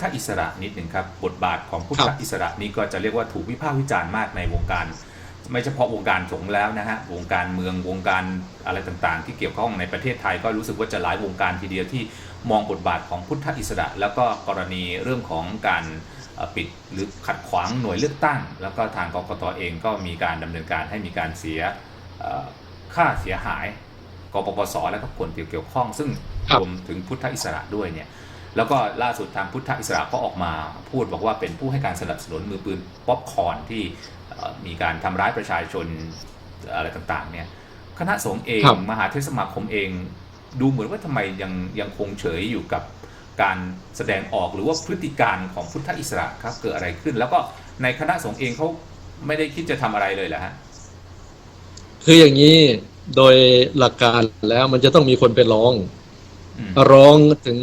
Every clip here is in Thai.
ธอิสระนิดหนึ่งครับ บทบาทของพุทครัธบอิสระนี้ก็จะเรียกว่าถูกวิพากษ์วิจารณ์มากในวงการ ไม่เฉพาะวงการสงฆ์แล้วนะฮะวงการเมืองวงการอะไรต่างๆ ที่เกี่ยวข้องในประเทศไทยก็รู้สึกว่าจะหลายวงการทีเดียวที่มองบทบาทของพุทธอิสระ แล้วก็กรณีเรื่องของการเอ่อปิดหรือขัดขวางหน่วยเลือกตั้ง แล้วก็ทางกกตเองก็มีการดำเนินการให้มีการเสียเอ่อค่าเสียหายกปปสและก็คนที่เกี่ยวข้อง ซึ่งครับรวมถึงพุทธอิสระด้วยเนี่ย แล้วก็ล่าสุดทางพุทธอิสระก็ออกมาพูดบอกว่าเป็นผู้ให้การสนับสนุนมือปืนป๊อปคอร์นที่เอ่อมีการทำร้ายประชาชนอะไรต่างๆเนี่ยคณะสงฆ์เองครับมหาเทรสมาคมเอง ดูเหมือนว่าทำไมยังยังคงเฉยอยู่กับการแสดงออกหรือว่าพฤติการของพุทธอิสระครับเกิดอะไรขึ้น แล้วก็ในคณะสงฆ์เองเขาไม่ได้คิดจะทำอะไรเลยเหรอฮะคืออย่างนี้โดยหลักการแล้วมันจะต้องมีคนไปร้องอืมร้องถึง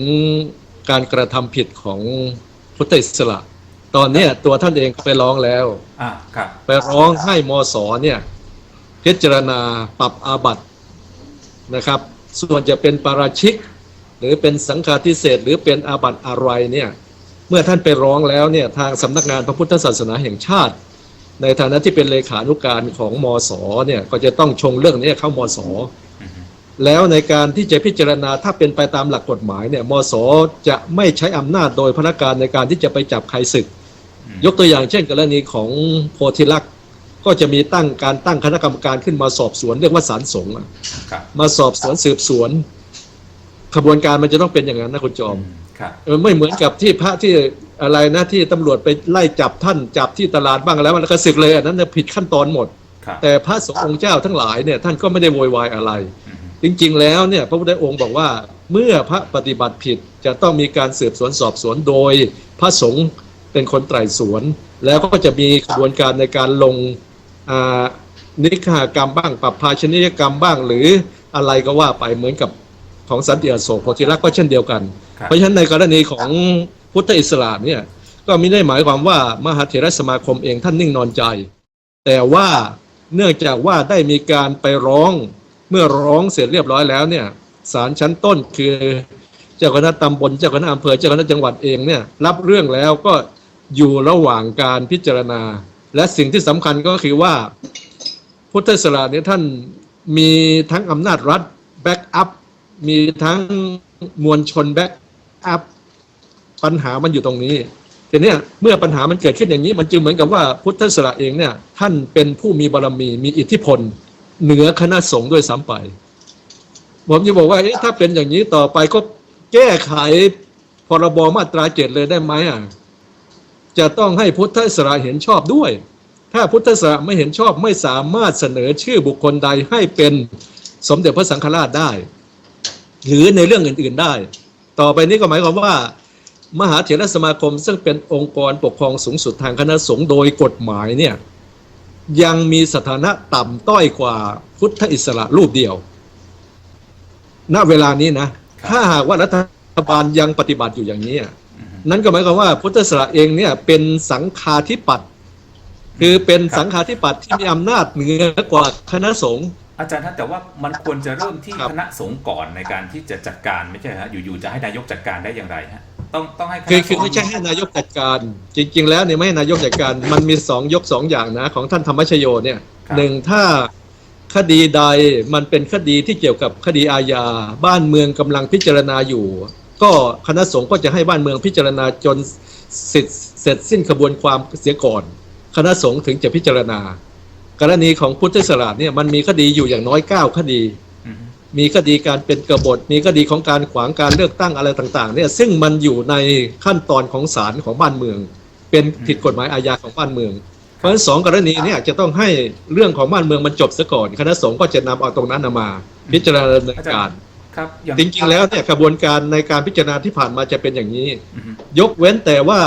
การกระทำผิดของพุทธอิสระ ตอนเนี้ยตัวท่านเองก็ไปร้องแล้วอ่าครับไปร้องให้มศเนี่ยพิจารณาปรับอาบัตินะครับ ส่วนจะเป็นปาราชิก หรือเป็นสังฆาทิเศษหรือเป็นอาบัติอะไรเนี่ยเมื่อท่านไปร้องแล้วเนี่ยทางสำนักงานพระพุทธศาสนาแห่งชาติ ในฐานะที่เป็นเลขานุการของมศเนี่ยก็จะต้องชงเรื่องนี้เข้ามศอืม แล้วในการที่จะพิจารณาถ้าเป็นไปตามหลักกฎหมายเนี่ยมศจะไม่ใช้อำนาจโดยพนักงานในการที่จะไปจับใครศึกอืมยกตัวอย่างเช่น กรณีของโพธิลักษณ์ก็จะมีตั้งการตั้งคณะกรรมการขึ้นมาสอบสวนเรียกว่าศาลสงฆ์อะครับมาสอบสวนสืบสวนขบวนการมันจะต้องเป็นอย่างนั้นนะคุณจอมอืมครับเออไม่เหมือนกับที่พระที่อะไรนะที่ตำรวจไปไล่จับท่านจับที่ตลาดบ้างแล้วมันก็ศึกเลยอันนั้นน่ะผิดขั้นตอนหมดครับแต่พระสงฆ์องค์เจ้าทั้งหลายเนี่ยท่านก็ไม่ได้โวยวายอะไรอืม จริงๆ แล้วเนี่ยพระพุทธองค์บอกว่าเมื่อพระปฏิบัติผิดจะต้องมีการสืบสวนสอบสวนโดยพระสงฆ์เป็นคนไตร่สวน แล้วก็จะมีกระบวนการในการลงอ่านิฆากรรมบ้างปรับภาชนิยกรรมบ้าง หรืออะไรก็ว่าไปเหมือนกับของสันติอโศกโพธิรักษ์ก็เช่นเดียวกันครับเพราะฉะนั้นในกรณีของพุทธอิสระเนี่ยก็ไม่ได้หมายความว่ามหาเถรสมาคมเองท่านนิ่งนอนใจ แต่ว่าเนื่องจากว่าได้มีการไปร้อง เมื่อร้องเสร็จเรียบร้อยแล้วเนี่ยศาลชั้นต้นคือ เจ้าคณะตำบลเจ้าคณะอำเภอเจ้าคณะจังหวัดเองเนี่ยรับเรื่องแล้วก็อยู่ระหว่างการพิจารณา และสิ่งที่สำคัญก็คือว่า พุทธอิสระเนี่ยท่านมีทั้งอำนาจรัฐแบ็กอัพมีทั้งมวลชนแบ็กอัพปัญหามันอยู่ตรงนี้ทีเนี้ยเมื่อปัญหามันเกิดขึ้นอย่างนี้ มันจึงเหมือนกับว่าพุทธอิสระเองเนี่ยท่านเป็นผู้มีบารมีมีอิทธิพล เหนือคณะสงฆ์ด้วยซ้ำไป ผมจะบอกว่าเอ๊ะถ้าเป็นอย่างนี้ต่อไปก็แก้ไขพรบมาตราเจ็ดเลยได้ไหมอะจะต้องให้พุทธอิสระเห็นชอบด้วย ถ้าพุทธศาสนาไม่เห็นชอบไม่สามารถเสนอชื่อบุคคลใดให้เป็นสมเด็จพระสังฆราชได้ หรือในเรื่องอื่น ๆได้ ต่อไปนี้ก็หมายความว่า มหาเถรสมาคมซึ่งเป็นองค์กรปกครองสูงสุดทางคณะสงฆ์โดยกฎหมายเนี่ย ยังมีสถานะต่ำต้อยกว่าพุทธอิสระรูปเดียว ณ เวลานี้นะ ถ้าหากว่ารัฐบาลยังปฏิบัติอยู่อย่างนี้อะอืมนั่นก็หมายความว่าพุทธศาสนาเองเนี่ยเป็นสังฆาธิปัตย์คือเป็นสังฆาธิปัตย์ที่มีอำนาจเหนือกว่าคณะสงฆ์ อาจารย์ครับแต่ว่ามันควรจะเริ่มที่ครับคณะสงฆ์ก่อนในการที่จะจัดการไม่ใช่ฮะอยู่ๆจะให้นายกจัดการได้อย่างไรฮะต้องต้องให้คณะคือคือสงฆ์ไม่ใช่ให้นายกจัดการ จริง ๆ แล้วเนี่ยไม่ให้นายกจัดการมันมีสองยกสองอย่างนะ ของท่านธรรมชโยเนี่ยหนึ่งถ้าคดีใดมันเป็นคดีที่เกี่ยวกับคดีอาญาบ้านเมืองกำลังพิจารณาอยู่ ก็คณะสงฆ์ก็จะให้บ้านเมืองพิจารณาจนเสร็จเสร็จสิ้นกระบวนความเสียก่อน คณะสงฆ์ถึงจะพิจารณา กรณีของพุทธศาสนาเนี่ยมันมีคดีอยู่อย่างน้อยเก้าคดีอืมมีคดีการเป็นกบฏ มีคดีของการขวางการเลือกตั้งอะไรต่างๆเนี่ยซึ่งมันอยู่ในขั้นตอนของศาลของบ้านเมือง เป็นผิดกฎหมายอาญาของบ้านเมือง เพราะฉะนั้นสองกรณีเนี่ยจะต้องให้เรื่องของบ้านเมืองมันจบซะก่อนคณะสงฆ์ก็จะนำเอาตรงนั้นน่ะมา พิจารณาดำเนินการครับอย่างจริงๆแล้วเนี่ยกระบวนการในการพิจารณาที่ผ่านมาจะเป็นอย่างนี้อืมยกเว้นแต่ว่า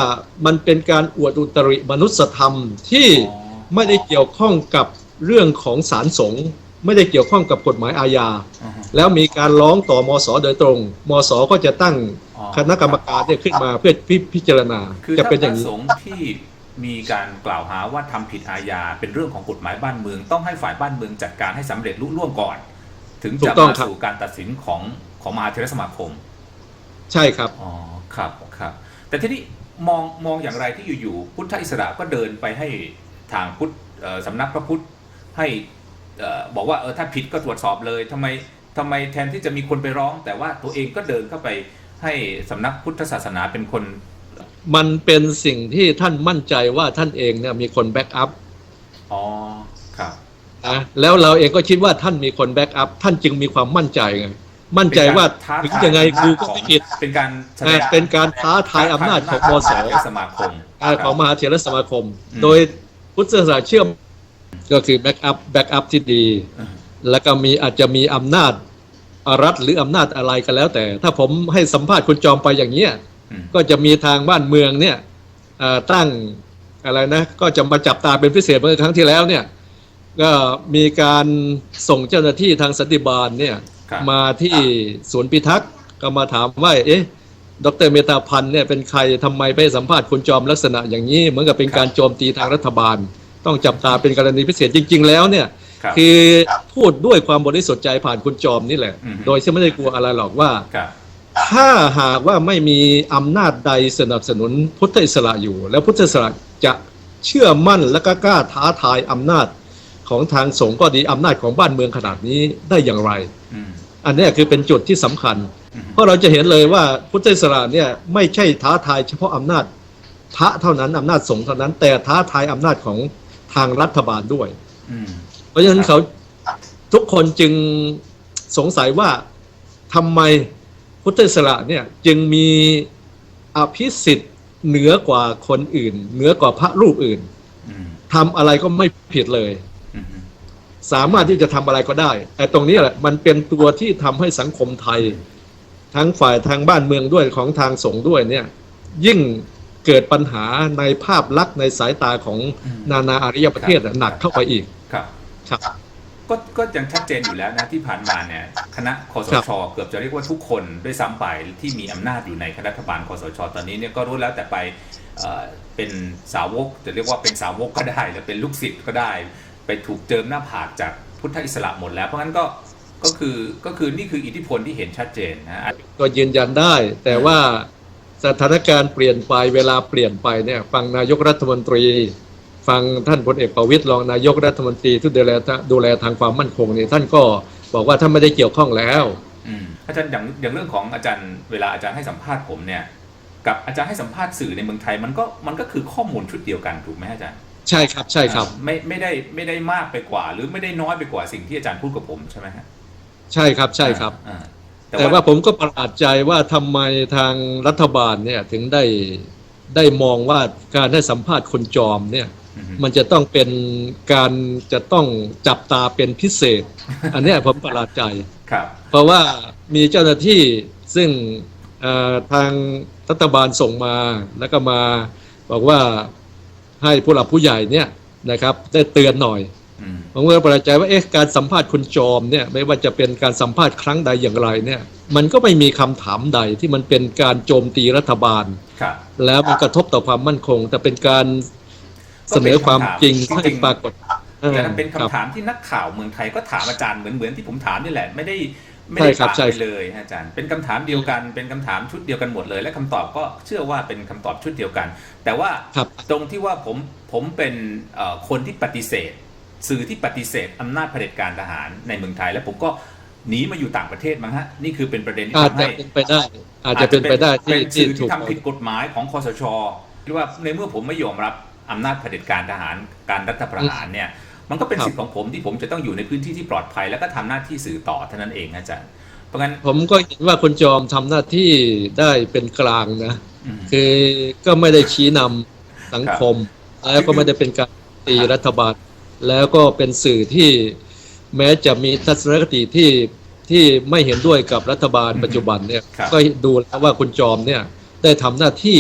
มันเป็นการอวดอุตริมนุษยธรรมที่อ๋อ ไม่ได้เกี่ยวข้องกับเรื่องของศาลสงฆ์ไม่ได้เกี่ยวข้องกับกฎหมายอาญาอือฮึแล้วมีการร้องต่อมสโดยตรง มสก็จะตั้งอ๋อคณะกรรมการเนี่ยขึ้นมาเพื่อพิพิจารณาคือจะถ้าเป็นพอย่าระงนี้สงฆ์ที่มีการกล่าวหาว่าทำผิดอาญาเป็นเรื่องของกฎหมายบ้านเมือง ต้องให้ฝ่ายบ้านเมืองจัดการให้สำเร็จลุล่วงก่อน ถึงถูจะกต้องมาครับสู่การตัดสินของของมหาเทรสมาคม ใช่ครับอ๋อครับครับ แต่ทีนี้มองมองอย่างไรที่อยู่ๆพุทธอิสระก็เดินไปให้ ทางพุทธเอ่อสำนักพระพุทธให้เอ่อบอกว่าเออถ้าผิดก็ตรวจสอบเลยทำไมทำไมแทนที่จะมีคนไปร้อง แต่ว่าตัวเองก็เดินเข้าไปให้สำนักพุทธศาสนาเป็นคน มันเป็นสิ่งที่ท่านมั่นใจว่าท่านเองเนี่ยมีคนแบ็กอัพอ๋อครับนะแล้วเราเองก็คิดว่าท่านมีคนแบ็กอัพท่านจึงมีความมั่นใจไงมั่นใจว่าเป็นถึงการท้าทายังไงกูก็ไม่ผิดเป็นการแสดอ่างเป็นการท้าทายอำนาจของมสสมาคมอ่าของมหาเถรสมาคมอืมโดย พุทธศาสนาเชื่อมก็คือแบ็กอัพแบ็กอัพที่ดีอืมแล้วก็มีอาจจะมีอำนาจรัฐหรืออำนาจอะไรก็แล้วแต่ ถ้าผมให้สัมภาษณ์คุณจอมไปอย่างเนี้ยอืมก็จะมีทางบ้านเมืองเนี่ยเอ่อตั้งอะไรนะก็จะมาจับตาเป็นพิเศษเมื่อครั้งที่แล้วเนี่ยก็มีการส่งเจ้าหน้าที่ทางสันติบาลเนี่ยครับมาที่ศูนย์พิทักษ์ก็มาถามว่าเอ๊ะ ดรเมตาพันธ์เนี่ยเป็นใครทำไมไปสัมภาษณ์คุณจอมลักษณะอย่างนี้ เหมือนกับเป็นการโจมตีทางรัฐบาล ต้องจับตาเป็นกรณีพิเศษจริง ๆ แล้วเนี่ยครับคือพูดด้วยความบริสุทธิ์ใจผ่านคุณจอมนี่แหละอืมโดยที่ไม่ได้กลัวอะไรหรอกว่าครับถ้าหากว่าไม่มีอำนาจใดสนับสนุนพุทธอิสระอยู่ แล้วพุทธอิสระจะเชื่อมั่นและก็กล้าท้าทายอำนาจของทางสงฆ์ก็ดีอำนาจของบ้านเมืองขนาดนี้ได้อย่างไรอืมอันเนี้ยคือเป็นจุดที่สำคัญอืม เพราะเราจะเห็นเลยว่าพุทธอิสระเนี่ยไม่ใช่ท้าทายเฉพาะอำนาจพระเท่านั้นอำนาจสงฆ์เท่านั้น แต่ท้าทายอำนาจของทางรัฐบาลด้วยอืมเพราะฉะนั้นเขาทุกคนจึงสงสัยว่าทำไมพุทธอิสระเนี่ยจึงมีอภิสิทธิ์เหนือกว่าคนอื่น เหนือกว่าพระรูปอื่นอืมทำอะไรก็ไม่ผิดเลยอืมสามารถที่จะทำอะไรก็ได้ แต่ตรงนี้แหละมันเป็นตัวที่ทำให้สังคมไทย ทั้งฝ่ายทางบ้านเมืองด้วยของทางสงฆ์ด้วยเนี่ยยิ่งเกิดปัญหาในภาพลักษณ์ในสายตาของนานาอารยประเทศน่ะหนักเข้าไปอีกครับครับก็ก็ยังชัดเจนอยู่แล้วนะที่ผ่านมาเนี่ยคณะคอสครับชเกือบจะเรียกว่าทุกคนด้วยซ้ำไปที่มีอำนาจอยู่ในคณะรัฐบาลคอสชตอนนี้เนี่ยก็รู้แล้วแต่ไปเอ่อเป็นสาวกจะเรียกว่าเป็นสาวกก็ได้หรือเป็นลูกศิษย์ก็ได้ ไปถูกเจิมหน้าผากจากพุทธอิสระหมดแล้วเพราะงั้นก็ ก็คือก็คือนี่คืออิทธิพลที่เห็นชัดเจนนะก็ยืนยันได้ แต่ว่าสถานการณ์เปลี่ยนไปเวลาเปลี่ยนไปเนี่ยฟังนายกรัฐมนตรี ฟังท่านพลเอกประวิตยรองนายกรัฐมนตรีที่ดูแลดูแลทางความมั่นคงเนี่ยท่านก็บอกว่าท่านไม่ได้เกี่ยวข้องแล้วอืมอาจารย์อย่างอย่างเรื่องของอาจารย์เวลาอาจารย์ให้สัมภาษณ์ผมเนี่ยกับอาจารย์ให้สัมภาษณ์สื่อในเมืองไทยมันก็มันก็คือข้อมูลชุดเดียวกันถูกไหมอาจารย์ใช่ครับใช่ครับไม่ไม่ได้ไม่ได้มากไปกว่า หรือไม่ได้น้อยไปกว่าสิ่งที่อาจารย์พูดกับผมใช่ไหมฮะ ใช่ครับใช่ครับ อ่าแต่ว่าผมก็ประหลาดใจว่าทำไมทางรัฐบาลเนี่ยถึงได้ได้มองว่าการให้สัมภาษณ์คนจอมเนี่ย อือฮึ มันจะต้องเป็นการจะต้องจับตาเป็นพิเศษ อันเนี้ยผมประหลาดใจ ครับ เพราะว่ามีเจ้าหน้าที่ซึ่งเอ่อทางรัฐบาลส่งมาแล้วก็มาบอกว่าให้ผู้หลักผู้ใหญ่เนี่ยนะครับได้เตือนหน่อยอืม ผมก็ประหลาดใจว่าเอ๊ะการสัมภาษณ์คุณจอมเนี่ยไม่ว่าจะเป็นการสัมภาษณ์ครั้งใดอย่างไรเนี่ยมันก็ไม่มีคำถามใดที่มันเป็นการโจมตีรัฐบาลครับแล้วมันกระทบต่อความมั่นคง แต่เป็นการเสนอความจริงให้ปรากฏแต่มันเป็นครับคำถามที่นักข่าวเมืองไทยก็ถามอาจารย์เหมือนเหมือนที่ผมถามนี่แหละไม่ได้ไม่ใช่ได้ครับต่างใช่ไปเลยฮะอาจารย์ เป็นคำถามเดียวกัน เป็นคำถามชุดเดียวกันหมดเลย และคำตอบก็เชื่อว่าเป็นคำตอบชุดเดียวกัน แต่ว่าครับตรงที่ว่าผมผมเป็นเอ่อคนที่ปฏิเสธ สื่อที่ปฏิเสธอำนาจเผด็จการทหารในเมืองไทย แล้วผมก็หนีมาอยู่ต่างประเทศมั้งฮะนี่คือเป็นประเด็นที่อาจทำจะให้เป็นไปได้ อาจจะเป็นไปได้ที่เป็นที่สื่อถูที่ก ทำผิดกฎหมายของคอสชหรือว่าในเมื่อผมไม่ยอมรับอำนาจเผด็จการทหารการรัฐประหารเนี่ย มันก็เป็นครับ สิทธิ์ของผมที่ผมจะต้องอยู่ในพื้นที่ที่ปลอดภัย แล้วก็ทำหน้าที่สื่อต่อเท่านั้นเองอาจารย์เพราะงั้นผมก็เห็นว่าคุณจอมทำหน้าที่ได้เป็นกลางนะ อืม คือก็ไม่ได้ชี้นำสังคม แล้วก็ไม่ได้เป็นการตีรัฐบาล แล้วก็เป็นสื่อที่แม้จะมีทัศนคติที่ที่ไม่เห็นด้วยกับรัฐบาลปัจจุบันเนี่ยครับ ก็ดูแล้วว่าคุณจอมเนี่ยได้ทำหน้าที่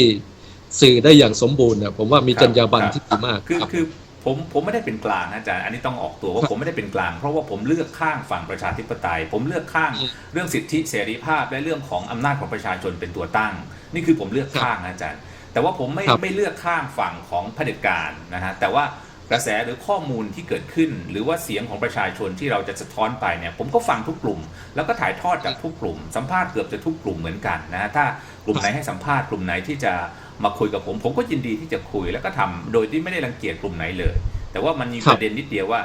สื่อได้อย่างสมบูรณ์เนี่ยผมว่ามีจรรยาบรรณที่ดีมากคือครับ คือผมผมไม่ได้เป็นกลางนะอาจารย์ อันนี้ต้องออกตัวว่าผมไม่ได้เป็นกลาง เพราะว่าผมเลือกข้างฝั่งประชาธิปไตย ผมเลือกข้างอืมเรื่องสิทธิเสรีภาพ และเรื่องของอำนาจของประชาชนเป็นตัวตั้ง นี่คือผมเลือกข้างนะอาจารย์ แต่ว่าผมไม่ครับ ไม่เลือกข้างฝั่งของเผด็จการนะฮะแต่ว่า กระแสหรือข้อมูลที่เกิดขึ้น หรือว่าเสียงของประชาชนที่เราจะสะท้อนไปเนี่ยผมก็ฟังทุกกลุ่ม แล้วก็ถ่ายทอดจากทุกกลุ่ม สัมภาษณ์เกือบจะทุกกลุ่มเหมือนกันนะฮะถ้ากลุ่มไหนให้สัมภาษณ์กลุ่มไหนที่จะมาคุยกับผม ผมก็ยินดีที่จะคุยแล้วก็ทำโดยที่ไม่ได้รังเกียจกลุ่มไหนเลย แต่ว่ามันมีครัปบระเด็นนิดเดียวว่า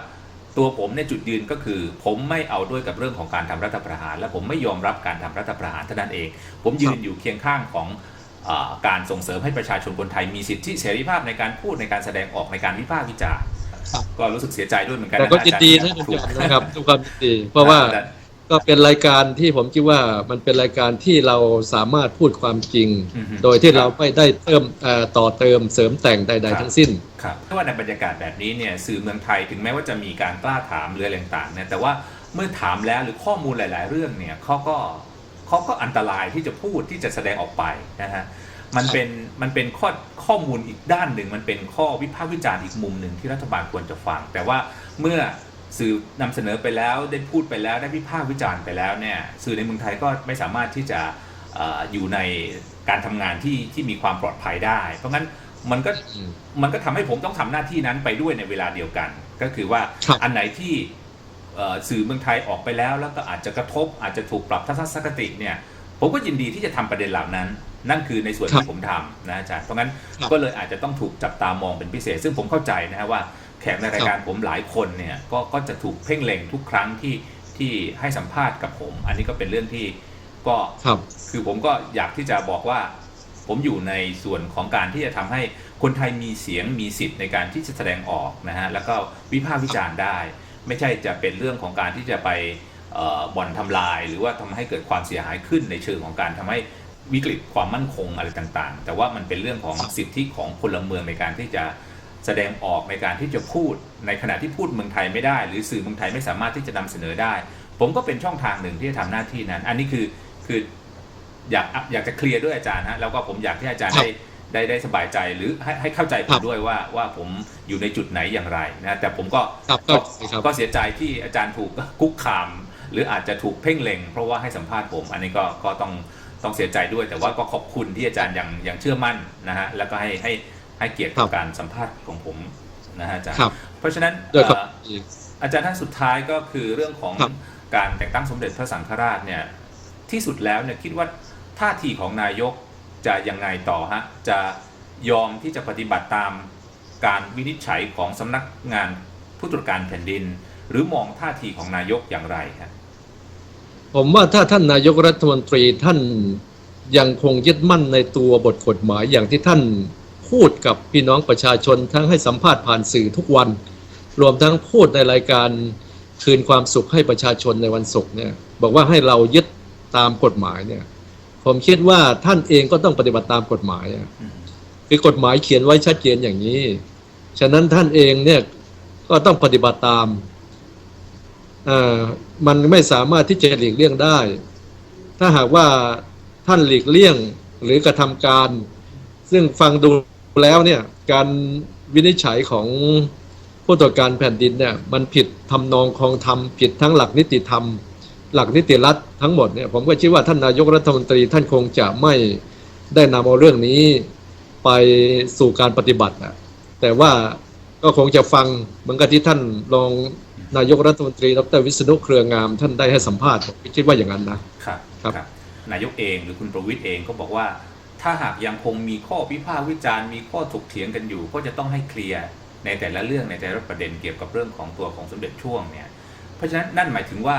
ตัวผมเนี่ยจุดยืนก็คือ ผมไม่เอาด้วยกับเรื่องของการทำรัฐประหาร และผมไม่ยอมรับการทำรัฐประหารเท่านั้นเอง ผมยืนอยู่เคียงข้างของเออ การส่งเสริมให้ประชาชนคนไทยมีสิทธิเสรีภาพในการพูดในการแสดงออกในการวิพากษ์วิจารณ์ครับก็รู้สึกเสียใจด้วยเหมือนกันแต่นะก็อายินจารย์ดีที่นะจะคุณถูจกอห์นนะครับด้วยความยินดี เพราะว่าก็เป็นรายการที่ผมคิดว่ามันเป็นรายการที่เราสามารถพูดความจริงอือฮึโดยที่เราไม่ได้เติมเอ่อต่อเติมเสริมแต่งใด ๆ ทั้งสิ้นครับเพราะว่าในบรรยากาศแบบนี้เนี่ยสื่อเมืองไทยถึงแม้ว่าจะมีการกล้าถามหรืออะไรต่างๆเนี่ยแต่ว่าเมื่อถามแล้วหรือข้อมูลหลาย ๆ เรื่องเนี่ยเขาก็ เขาก็อันตรายที่จะพูดที่จะแสดงออกไปนะฮะมันเป็นมันเป็นข้อข้อมูลอีกด้านหนึ่ง มันเป็นข้อวิพากษ์วิจารณ์อีกมุมหนึ่งที่รัฐบาลควรจะฟัง แต่ว่าเมื่อสื่อนำเสนอไปแล้วได้พูดไปแล้วได้วิพากษ์วิจารณ์ไปแล้วเนี่ยสื่อในเมืองไทยก็ไม่สามารถที่จะเอ่ออยู่ในการทำงานที่ที่มีความปลอดภัยได้ เพราะงั้นมันก็อืมมันก็ทำให้ผมต้องทำหน้าที่นั้นไปด้วยในเวลาเดียวกัน ก็คือว่าครับอันไหนที่เอ่อ สื่อเมืองไทยออกไปแล้ว แล้วก็อาจจะกระทบ อาจจะถูกปรับทัศนคติเนี่ยผมก็ยินดีที่จะทำประเด็นเหล่านั้น นั่นคือในส่วนครับที่ผมทำนะอาจารย์เพราะงั้นครับก็เลยอาจจะต้องถูกจับตามองเป็นพิเศษ ซึ่งผมเข้าใจนะฮะว่าแขกในรายการผมหลายคนเนี่ยก็ก็จะถูกเพ่งเล็งทุกครั้งที่ที่ให้สัมภาษณ์กับผม อันนี้ก็เป็นเรื่องที่ก็ครับคือผมก็อยากที่จะบอกว่า ผมอยู่ในส่วนของการที่จะทำให้คนไทยมีเสียงมีสิทธิ์ในการที่จะแสดงออกนะฮะแล้วก็วิพากษ์วิจารณ์ได้ ไม่ใช่จะเป็นเรื่องของการที่จะไปบ่อนทำลาย หรือว่าทำให้เกิดความเสียหายขึ้นในเชิงของการทำให้วิกฤตความมั่นคงอะไรต่างๆ แต่ว่ามันเป็นเรื่องของสิทธิของพลเมืองในการที่จะแสดงออกในการที่จะพูด ในขณะที่พูดเมืองไทยไม่ได้ หรือสื่อเมืองไทยไม่สามารถที่จะนำเสนอได้ ผมก็เป็นช่องทางหนึ่งที่จะทำหน้าที่นั้น อันนี้คือคืออยากอยากจะเคลียร์ด้วยอาจารย์ฮะแล้วก็ผมอยากให้อาจารย์ได้ ได้ได้สบายใจหรือให้ให้เข้าใจผครัมบด้วยว่าว่าผมอยู่ในจุดไหนอย่างไรนะแต่ผมก็ครับก็ครับก็เสียใจที่อาจารย์ถูกคุกคาม หรืออาจจะถูกเพ่งเล็ง เพราะว่าให้สัมภาษณ์ผม อันนี้ก็ก็ต้องต้องเสียใจด้วย แต่ว่าก็ขอบคุณที่อาจารย์ยังยังเชื่อมั่นนะฮะแล้วก็ให้ให้ให้เกียรติครักับบการสัมภาษณ์ของผมนะฮะอาจารย์ครับเพราะฉะนั้นด้วยครับเอ่ออาจารย์ท่านสุดท้ายก็คือเรื่องของครับการแต่งตั้งสมเด็จพระสังฆราชเนี่ยที่สุดแล้วเนี่ยคิดว่าท่าทีของนายก จะยังไงต่อฮะจะยอมที่จะปฏิบัติตามการวินิจฉัยของสำนักงานผู้ตรวจการแผ่นดิน หรือมองท่าทีของนายกอย่างไรฮะผมว่าถ้าท่านนายกรัฐมนตรีท่านยังคงยึดมั่นในตัวบทกฎหมายอย่างที่ท่านพูดกับพี่น้องประชาชนทั้งให้สัมภาษณ์ผ่านสื่อทุกวัน รวมทั้งพูดในรายการคืนความสุขให้ประชาชนในวันศุกร์เนี่ยบอกว่าให้เรายึดตามกฎหมายเนี่ย ผมคิดว่าท่านเองก็ต้องปฏิบัติตามกฎหมายอะอืมคือกฎหมายเขียนไว้ชัดเจนอย่างนี้ ฉะนั้นท่านเองเนี่ยก็ต้องปฏิบัติตามอ่ามันไม่สามารถที่จะหลีกเลี่ยงได้ ถ้าหากว่าท่านหลีกเลี่ยงหรือกระทำการ ซึ่งฟังดูแล้วเนี่ยการวินิจฉัยของผู้ตรวจการแผ่นดินเนี่ยมันผิดทำนองคองธรรมผิดทั้งหลักนิติธรรม หลักนิติรัฐทั้งหมดเนี่ยผมก็คิดว่าท่านนายกรัฐมนตรีท่านคงจะไม่ได้นำเอาเรื่องนี้ไปสู่การปฏิบัติอะแต่ว่าก็คงจะฟังเหมือนกับที่ท่านรองนายกรัฐมนตรีดรวิษณุเครืองาม ท่านได้ให้สัมภาษณ์ผมคิดว่าอย่างนั้นนะครับครับ นายกเองหรือคุณประวิทย์เองก็บอกว่า ถ้าหากยังคงมีข้อวิพากษ์วิจารณ์มีข้อถกเถียงกันอยู่ ก็จะต้องให้เคลียร์ในแต่ละเรื่องในแต่ละประเด็นเกี่ยวกับเรื่องของตัวของสมเด็จช่วงเนี่ยเพราะฉะนั้นนั่นหมายถึงว่า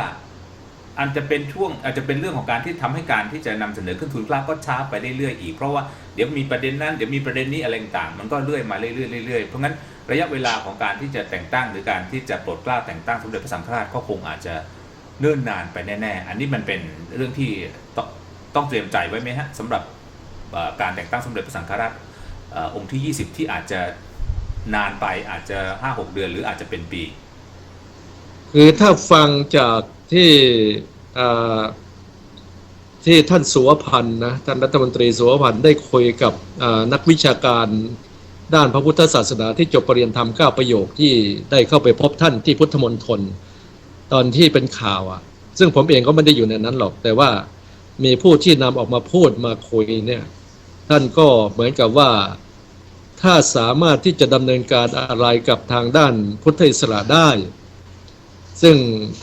อาจจะเป็นช่วงอาจจะเป็นเรื่องของการที่ทำให้การที่จะนำเสนอขึ้นทุนกล้าก็ช้าไปเรื่อยๆอีก เพราะว่าเดี๋ยวมีประเด็นนั้นเดี๋ยวมีประเด็นนี้อะไรต่างมันก็เลื่อยมาเรื่อยๆเรื่อยๆเพราะงั้นระยะเวลาของการที่จะแต่งตั้งหรือการที่จะปรดกล้าแต่งตั้งสมเด็จพระสังฆราชก็คงอาจจะเนิ่นนานไปแน่ๆ อันนี้มันเป็นเรื่องที่ต้องเตรียมใจไว้ไหมฮะสำหรับการแต่งตั้งสมเด็จพระสังฆราชเอ่อองค์ที่ 20 ที่อาจจะนานไปอาจจะ 5-6 เดือน หรืออาจจะเป็นปี คือถ้าฟังจาก ที่ที่ท่านสุวพันธ์นะท่านรัฐมนตรีสุวพันธ์ได้คุยกับนักวิชาการด้านพระพุทธศาสนาที่จบปรริญญาธรรมเก้าประโยคที่ได้เข้าไปพบท่านที่พุทธมณฑลตอนที่เป็นข่าวอะ ซึ่งผมเองก็ไม่ได้อยู่ในนั้นหรอก แต่ว่ามีผู้ที่นำออกมาพูดมาคุยเนี่ย ท่านก็เหมือนกับว่าถ้าสามารถที่จะดำเนินการอะไรกับทางด้านพุทธอิสระได้ ซึ่ง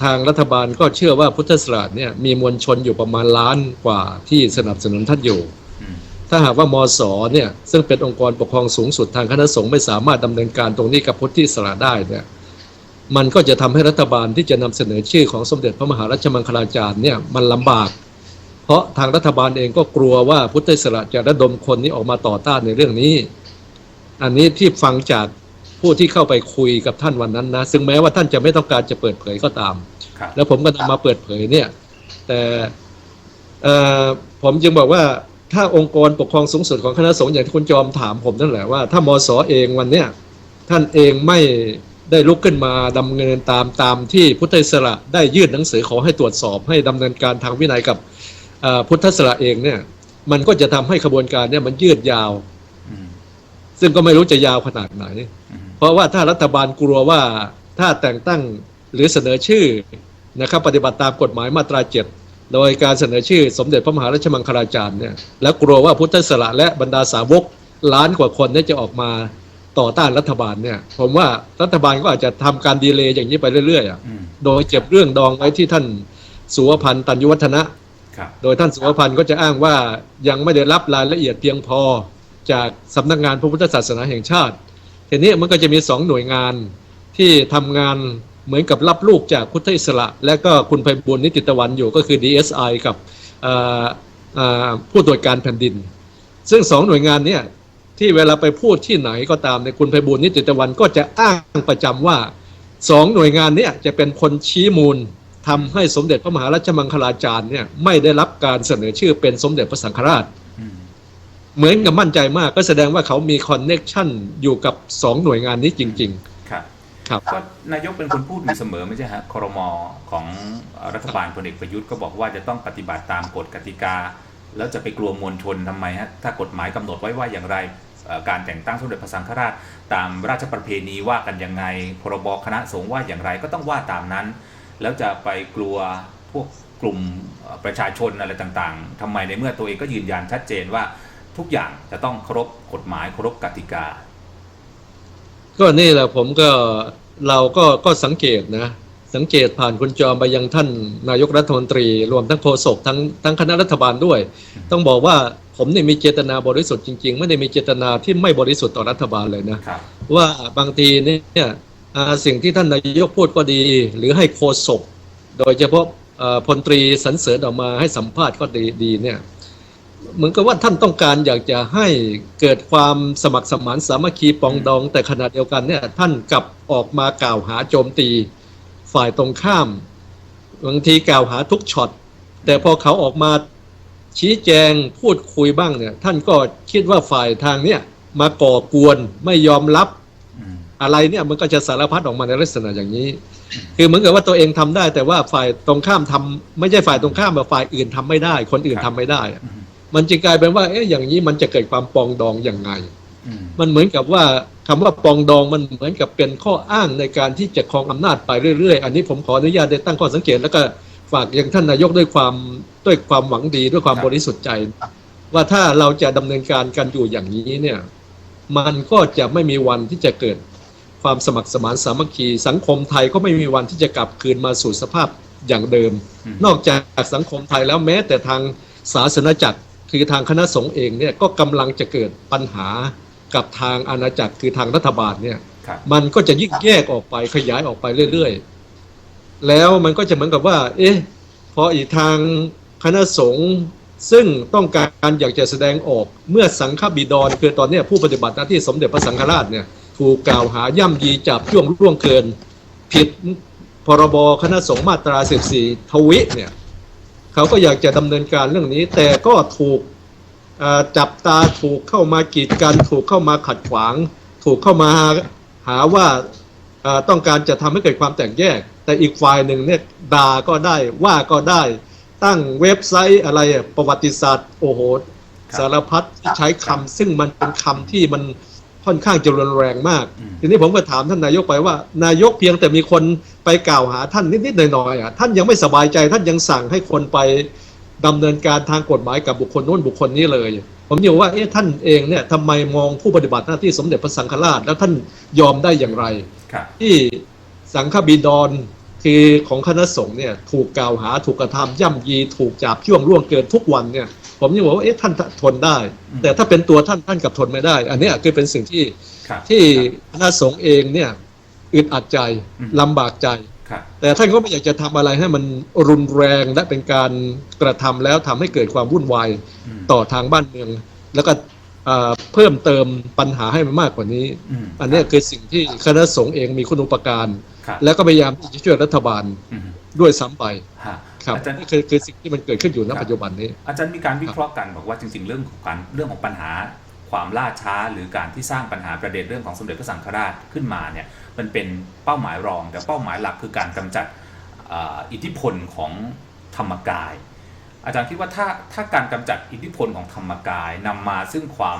ทางรัฐบาลก็เชื่อว่าพุทธอิสระเนี่ยมีมวลชนอยู่ประมาณล้านกว่าที่สนับสนุนท่านอยู่อืมถ้าหากว่ามสเนี่ยซึ่งเป็นองค์กรปกครองสูงสุดทางคณะสงฆ์ไม่สามารถดำเนินการตรงนี้กับพุทธอิสระได้เนี่ยมันก็จะทำให้รัฐบาลที่จะนำเสนอชื่อของสมเด็จพระมหารัชมังคลาจารย์เนี่ยมันลำบาก เพราะทางรัฐบาลเองก็กลัวว่าพุทธอิสระจะระดมคนนี้ออกมาต่อต้านในเรื่องนี้ อันนี้ที่ฟังจาก ผู้ที่เข้าไปคุยกับท่านวันนั้นนะซึ่งแม้ว่าท่านจะไม่ต้องการจะเปิดเผยก็ตามครับแล้วผมก็นำมาเปิดเผยเนี่ย แต่เอ่อผมจึงบอกว่าถ้าองค์กรปกครองสูงสุดของคณะสงฆ์อย่างที่คุณจอมถามผมนั่นแหละว่าถ้ามสเองวันเนี้ยท่านเองไม่ได้ลุกขึ้นมาดำเนินตามตามที่พุทธอิสระได้ยื่นหนังสือขอให้ตรวจสอบให้ดำเนินการทางวินัยกับเอ่อพุทธอิสระเองเนี่ย มันก็จะทำให้ขบวนการเนี่ยมันยืดยาวอืมซึ่งก็ไม่รู้จะยาวขนาดไหนอืม เพราะว่าถ้ารัฐบาลกลัวว่าถ้าแต่งตั้งหรือเสนอชื่อนะครับปฏิบัติตามกฎหมายมาตราเจ็ดโดยการเสนอชื่อสมเด็จพระมหาราชมังคลาจารย์เนี่ยแล้วกลัวว่าพุทธอิสระและบรรดาสาวกล้านกว่าคนเนี่ยจะออกมาต่อต้านรัฐบาลเนี่ย ผมว่ารัฐบาลก็อาจจะทำการดีเลย์อย่างนี้ไปเรื่อยๆอะอืมโดยเก็บเรื่องดองไว้ที่ท่านสุวพันธ์ตัญญวัฒนะครับโดยท่านสุวพันธ์ก็จะอ้างว่ายังไม่ได้รับรายละเอียดเพียงพอจากสำนักงานพระพุทธศาสนาแห่งชาติ ทีนี้มันก็จะมีสองหน่วยงานที่ทำงานเหมือนกับรับลูกจากพุทธอิสระ และก็คุณไพบุญนิติตะวันอยู่ก็คือ DSI กับเอ่อเอ่อผู้ตรวจการแผ่นดิน ซึ่งสองหน่วยงานเนี่ยที่เวลาไปพูดที่ไหนก็ตามในคุณไพบุญนิติตะวันก็จะอ้างประจำว่าสองหน่วยงานเนี่ยจะเป็นคนชี้มูลทำให้สมเด็จพระมหารัชมังคลาจารย์เนี่ยไม่ได้รับการเสนอชื่อเป็นสมเด็จพระสังฆราช เหมือนกับมั่นใจมากก็แสดงว่าเขามีคอนเน็กชันอยู่กับสองหน่วยงานนี้จริงครับๆครับก็นายกเป็นคนพูดอยู่เสมอไม่ใช่ฮะครมของรัฐบาลพลเอกประยุทธ์ก็บอกว่าจะต้องปฏิบัติตามกฎกติกา แล้วจะไปกลัวมวลชนทำไมฮะถ้ากฎหมายกำหนดไว้ว่าอย่างไรเอ่อการแต่งตั้งสมเด็จพระสังฆราช ตามราชประเพณีว่ากันยังไงพรบคณะสงฆ์ว่าอย่างไรก็ต้องว่าตามนั้น แล้วจะไปกลัวพวกกลุ่มเอ่อประชาชนอะไรต่างๆทำไมในเมื่อตัวเองก็ยืนยันชัดเจนว่า ทุกอย่างจะต้องเคารพกฎหมายเคารพกติกา ก็นี่แหละผมก็เราก็ก็สังเกตนะ สังเกตผ่านคุณจอมไปยังท่านนายกรัฐมนตรี รวมทั้งโฆษกทั้งทั้งคณะรัฐบาลด้วย ต้องบอกว่าผมเนี่ยมีเจตนาบริสุทธิ์จริงๆ ไม่ได้มีเจตนาที่ไม่บริสุทธิ์ต่อรัฐบาลเลยนะครับว่าบางทีเนี่ยอ่าสิ่งที่ท่านนายกพูดก็ดี หรือให้โฆษกโดยเฉพาะเอ่อพลตรีสรรเสริญออกมาให้สัมภาษณ์ก็ดีดีเนี่ย เหมือนกับว่าท่านต้องการอยากจะให้เกิดความสมัครสมานสามัคคีปองดอง แต่ขณะเดียวกันเนี่ยท่านกลับออกมากล่าวหาโจมตีฝ่ายตรงข้ามบางทีกล่าวหาทุกช็อตแต่พอเขาออกมาชี้แจงพูดคุยบ้างเนี่ยท่านก็คิดว่าฝ่ายทางเนี่ยมาก่อกวนไม่ยอมรับอะไรเนี่ยมันก็จะสารพัดออกมาในลักษณะอย่างนี้ คือเหมือนกับว่าตัวเองทำได้ แต่ว่าฝ่ายตรงข้ามทำไม่ใช่ฝ่ายตรงข้ามแบบฝ่ายอื่นทำไม่ได้ คนอื่นทำไม่ได้ มมันจึงกลายเป็นว่า เอ๊ะอย่างนี้มันจะเกิดความปรองดองอย่างไงอืมมันเหมือนกับว่าคำว่าปรองดองมันเหมือนกับเป็นข้ออ้างในการที่จะครองอำนาจไปเรื่อยๆ อันนี้ผมขออนุญาตได้ตั้งข้อสังเกต แล้วก็ฝากยังท่านนายกด้วยความด้วยความหวังดีด้วยความบริสุทธิ์ใจ ว่าถ้าเราจะดำเนินการกันอยู่อย่างนี้เนี่ย มันก็จะไม่มีวันที่จะเกิดความสมัครสมานสามัคคีสังคมไทยก็ไม่มีวันที่จะกลับคืนมาสู่สภาพอย่างเดิมอืมนอกจากสังคมไทยแล้วแม้แต่ทางศาสนาจักร คือทางคณะสงฆ์เองเนี่ยก็กำลังจะเกิดปัญหากับทางอาณาจักรคือทางรัฐบาลเนี่ยครับมันก็จะยิ่งแยกออกไปขยายออกไปเรื่อยๆ แล้วมันก็จะเหมือนกับว่า เอ๊ะพออีกทางคณะสงฆ์ซึ่งต้องการอยากจะแสดงออกเมื่อสังฆบิดรคือตอนเนี้ยผู้ปฏิบัติหน้าที่สมเด็จพระสังฆราชเนี่ยถูกกล่าวหาย่ำยีจับช่วงล่วงเกิน ผิดพรบคณะสงฆ์มาตรา 14 ทวิเนี่ย เขาก็อยากจะดำเนินการเรื่องนี้ แต่ก็ถูกเอ่อจับตาถูกเข้ามากีดกันถูกเข้ามาขัดขวาง ถูกเข้ามาหาว่าเอ่อต้องการจะทำให้เกิดความแตกแยก แต่อีกฝ่ายหนึ่งเนี่ยด่าก็ได้ว่าก็ได้ ตั้งเว็บไซต์อะไรอะประวัติศาสตร์โอ้โหครับสารพัดที่ใช้คำซึ่งมันเป็นคำที่มัน ค่อนข้างจะรุนแรงมากอืมทีนี้ผมก็ถามท่านนายกไปว่า นายกเพียงแต่มีคนไปกล่าวหาท่านนิดๆหน่อยๆอะท่านยังไม่สบายใจ ท่านยังสั่งให้คนไปดำเนินการทางกฎหมายกับบุคคลโน้นบุคคลนี้เลย ผมอยู่ว่าเอ๊ะท่านเองเนี่ยทำไมมองผู้ปฏิบัติหน้าที่สมเด็จพระสังฆราช แล้วท่านยอมได้อย่างไรครับที่สังฆบิดรคือของคณะสงฆ์เนี่ยถูกกล่าวหาถูกกระทำย่ำยี ถูกจับช่วงล่วงเกินทุกวันเนี่ย ผผมยังบอกว่าเอ๊ะท่านทนได้อืมแต่ถ้าเป็นตัวท่านท่านกลับทนไม่ได้ อันเนี้ยคือเป็นสิ่งที่ครับที่คณะสงฆ์เองเนี่ยอึดอัดใจอืมลำบากใจครับแต่ท่านก็ไม่อยากจะทำอะไรให้มันรุนแรงและเป็นการกระทำแล้วทำให้เกิดความวุ่นวายอืมต่อทางบ้านเมือง แล้วก็อ่าเพิ่มเติมปัญหาให้มันมากกว่านี้มอันเนี้ยคือสิ่งที่คณะสงฆ์เองมีคุณอุปการครับแล้วก็พยายามที่จะช่วยรัฐบาลอืมด้วยซ้ำไปฮะ ครับอาจารย์นี่คือคือสิ่งที่มันเกิดขึ้นอยู่ณครับปัจจุบันนี้ อาจารย์มีการวิเคราะห์กันบอกว่าจริงๆ เรื่องของการเรื่องของปัญหาความล่าช้า หรือการที่สร้างปัญหาประเด็นเรื่องของสมเด็จพระสังฆราชขึ้นมาเนี่ยมันเป็นเป้าหมายรอง แต่เป้าหมายหลักคือการกำจัดอ่าอิทธิพลของธรรมกาย อาจารย์คิดว่าถ้าถ้าการกำจัดอิทธิพลของธรรมกายนำมาซึ่งความ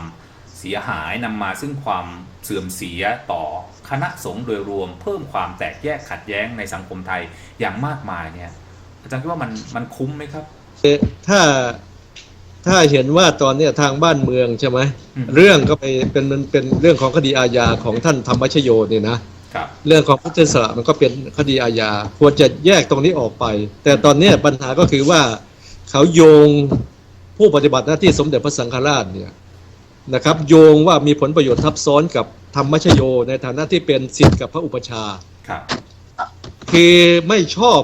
เสียหายนำมาซึ่งความเสื่อมเสียต่อคณะสงฆ์โดยรวม เพิ่มความแตกแยกขัดแย้งในสังคมไทยอย่างมากมายเนี่ย อาจารย์คิดว่ามันมันคุ้มไหมครับถ้าถ้าเห็นว่าตอนเนี้ยทางบ้านเมืองใช่ไหมอืมเรื่องก็ไปเป็นมันเป็นเรื่องของคดีอาญาของท่านธรรมชโยเนี่ยนะครับเรื่องของพุทธศาสนามันก็เป็นคดีอาญาควรจะแยกตรงนี้ออกไป แต่ตอนเนี้ยปัญหาก็คือว่าเขาโยงผู้ปฏิบัติหน้าที่สมเด็จพระสังฆราชเนี่ยนะครับ โยงว่ามีผลประโยชน์ทับซ้อนกับธรรมชโยในฐานะที่เป็นศิษย์กับพระอุปชฌาย์ครับคือไม่ชอบ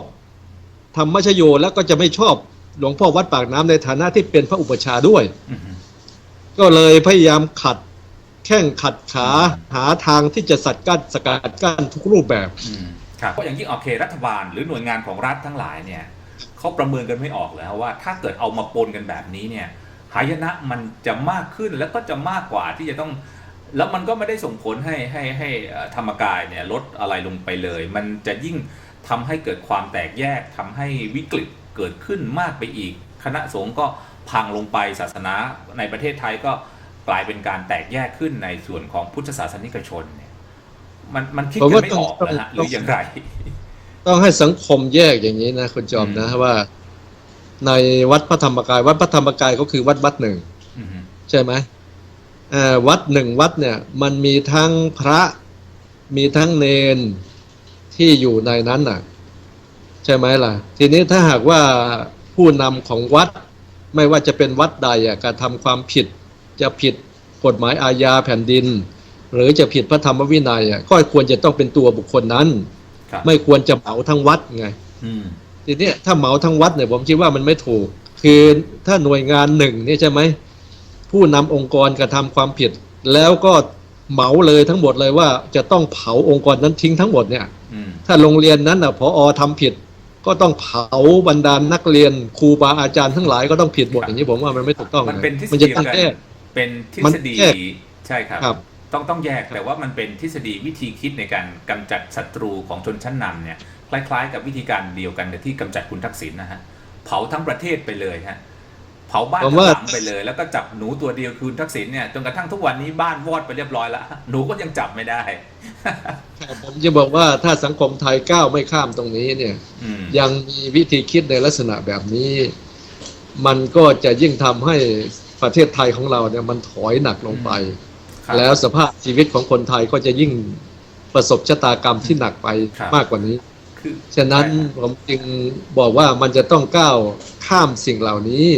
ธรรมชโยแล้วก็จะไม่ชอบหลวงพ่อวัดปากน้ำในฐานะที่เป็นพระอุปชฌาย์ด้วยอืมก็เลยพยายามขัดแข้งขัดขาหาทางที่จะสัดกั้นสกัดกั้นทุกรูปแบบอืมครับเพราะอย่างยิ่งโอเครัฐบาลหรือหน่วยงานของรัฐทั้งหลายเนี่ยเขาประเมินกันไม่ออกแล้วว่า ถ้าเกิดเอามาปนกันแบบนี้เนี่ยหายนะมันจะมากขึ้นแล้วก็จะมากกว่าที่จะต้อง แล้วมันก็ไม่ได้ส่งผลให้ให้ให้เอ่อธรรมกายเนี่ยลดอะไรลงไปเลย มันจะยิ่ง ทำให้เกิดความแตกแยกทำให้วิกฤตเกิดขึ้นมากไปอีก คณะสงฆ์ก็พังลงไปศาสนาในประเทศไทยก็กลายเป็นการแตกแยกขึ้นในส่วนของพุทธศาสนิกชนเนี่ยมันมันคิดผมกันว่าไม่ออกต้องนะฮะหต้รือองอย่างไร ต้องให้สังคมแยกอย่างนี้นะคุณจอมนะว่า ในวัดพระธรรมกาย วัดพระธรรมกายก็คือวัดวัดหนึ่งอืมใช่ไหมเอ่อวัดหนึ่งวัดเนี่ย มันมีทั้งพระมีทั้งเนน ที่อยู่ในนั้นน่ะ ใช่ไหมล่ะ ทีนี้ถ้าหากว่าผู้นำของวัด ไม่ว่าจะเป็นวัดใดอะการทำความผิด จะผิดกฎหมายอาญาแผ่นดิน หรือจะผิดพระธรรมวินัยอะก็ควรจะต้องเป็นตัวบุคคลนั้นครับไม่ควรจะเหมาทั้งวัดไงอืมทีเนี้ยถ้าเหมาทั้งวัดเนี่ยผมคิดว่ามันไม่ถูก คือถ้าหน่วยงานหนึ่งเนี่ยใช่ไหมผู้นำองค์กรกระทำความผิด แล้วก็เหมาเลยทั้งหมดเลยว่าจะต้องเผาองค์กรนั้นทิ้งทั้งหมดเนี่ยอืม ถ้าโรงเรียนนั้นอะพอทำผิด ก็ต้องเผาบรรดานักเรียนครูบาอาจารย์ทั้งหลายก็ต้องผิดหมดอย่างนี้ผมว่ามันไม่ถูกต้องมันนะเป็นทฤษมันฎีจะต้องกันแก้เป็นทฤมันษฎีแยกใช่ครับครับ ต้องต้องแยกแต่ว่ามันเป็นทฤษฎีวิธีคิดในการกำจัดศัตรูของชนชั้นนำเนี่ยคล้ายๆ กับวิธีการเดียวกันกับที่กำจัดคุณทักษิณนะฮะเผาทั้งประเทศไปเลยฮะ เผาบ้านผมทั้งว่าหลังไปเลย แล้วก็จับหนูตัวเดียวคือคุณทักษิณเนี่ยจนกระทั่งทุกวันนี้บ้านวอดไปเรียบร้อยแล้วหนูก็ยังจับไม่ได้ผมจะบอกว่าถ้าสังคมไทยก้าวไม่ข้ามตรงนี้เนี่ยอืมยังมีวิธีคิดในลักษณะแบบนี้ มันก็จะยิ่งทำให้ประเทศไทยของเราเนี่ยมันถอยหนักลงไปครับแล้วสภาพชีวิตของคนไทยก็จะยิ่งประสบชะตากรรมที่หนักไปครับมากกว่านี้คือฉะนั้นใช่ครับผมจึงบอกว่ามันจะต้องก้าวข้ามสิ่งเหล่านี้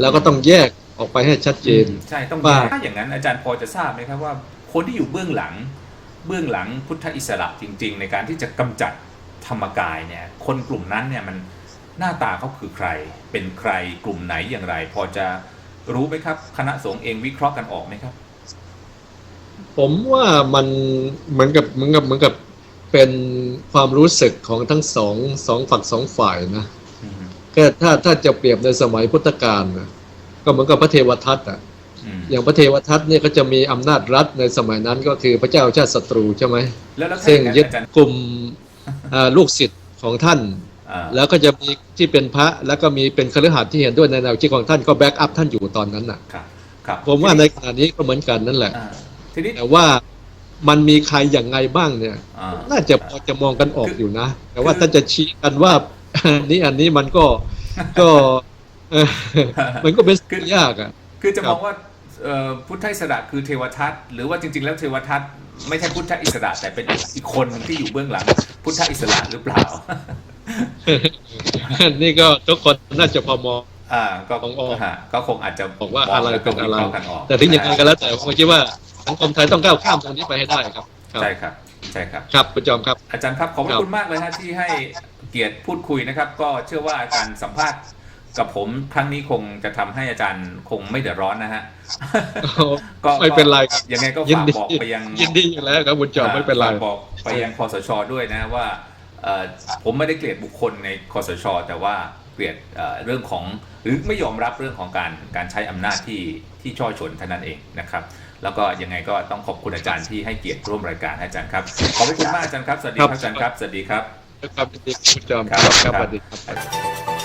แล้วก็ต้องแยกออกไปให้ชัดเจน ใช่ ต้องว่า ถ้าอย่างนั้นอาจารย์พอจะทราบไหมครับว่า คนที่อยู่เบื้องหลัง เบื้องหลังพุทธอิสระจริง ๆ ในการที่จะกำจัดธรรมกายเนี่ย คนกลุ่มนั้นเนี่ยมันหน้าตาเขาคือใคร เป็นใครกลุ่มไหนอย่างไร พอจะรู้ไหมครับ คณะสงฆ์เองวิเคราะห์กันออกไหมครับ ผมว่ามันเหมือนกับเหมือนกับเหมือนกับเป็นความรู้สึกของทั้งสองสองฝั่งสองฝ่ายนะ อืมก็ถ้าถ้าจะเปรียบในสมัยพุทธกาลนะก็เหมือนกับพระเทวทัตอะอืมอย่างพระเทวทัตเนี่ยก็จะมีอำนาจรัฐในสมัยนั้นก็คือพระเจ้าชาติศัตรูใช่ไหมแล้วแล้วถ้าซึ่องย่างนั้นยึดอาจารย์กลุ่มอ่าลูกศิษย์ของท่านอ่าแล้วก็จะมีที่เป็นพระแล้วก็มีเป็นคฤหัสถ์ที่เห็นด้วยในแนวคิดของท่านก็แบ็กอัพท่านอยู่ตอนนั้นน่ะครับครับผมว่าในขณะนี้ก็เหมือนกันนั่นแหละอ่าทีนี้แต่ว่ามันมีใครอย่างไงบ้างเนี่ยอ่าน่าจะพอจะมองกันออกคืออยู่นะ แต่ว่าคือถ้าจะชี้กันว่าอั นนี้อันนี้มันก็ก็เออมันก็เป็นสิ่งยากอะคือจะครัมบองว่าเอ่อพุทธอิสระคือเทวทัตหรือว่าจริง ๆ แล้วเทวทัตไม่ใช่พุทธอิสระ แต่เป็นอีกคนหนึ่งที่อยู่เบื้องหลัง พุทธอิสระหรือเปล่า นี่ก็ทุกคนน่าจะพอมองอ่าก็ของออกฮะก็คงอาจจะบอกว่าอะไรเป็นอะไรมงแล้วก็วิคากันออกแต่ถึงยังไงก็แล้วแต่ผมคิดว่าสังคมไทยต้องก้าวข้ามตรงนี้ไปให้ได้ครับครับใช่ครับ ใช่ครับ ครับคุณจอมครับ อาจารย์ครับขอบพครัระบคุณมากเลยฮะที่ให้ เกียรติพูดคุยนะครับ ก็เชื่อว่าการสัมภาษณ์กับผมครั้งนี้คงจะทำให้อาจารย์คงไม่เดือดร้อนนะฮะก็ไม่เป็นไรครับยังไงก็ยินฝากดีบอกไปยังยินดีอยู่แล้วครับคุณจอมไม่เป็นไรฝากบอกไปยังคอสชด้วยนะว่าเอ่อผมไม่ได้เกลียดบุคคลในคอสช แต่ว่าเกลียดเอ่อเรื่องของหรือไม่ยอมรับเรื่องของการการใช้อำนาจที่ที่ช่อชนเท่านั้นเองนะครับ แล้วก็ยังไงก็ต้องขอบคุณอาจารย์ที่ให้เกียรติร่วมรายการให้อาจารย์ครับขอบพระคุณมากอาจารย์ครับสวัสดีครับอาจารย์ครับสวัสดีครับ ครับยินดี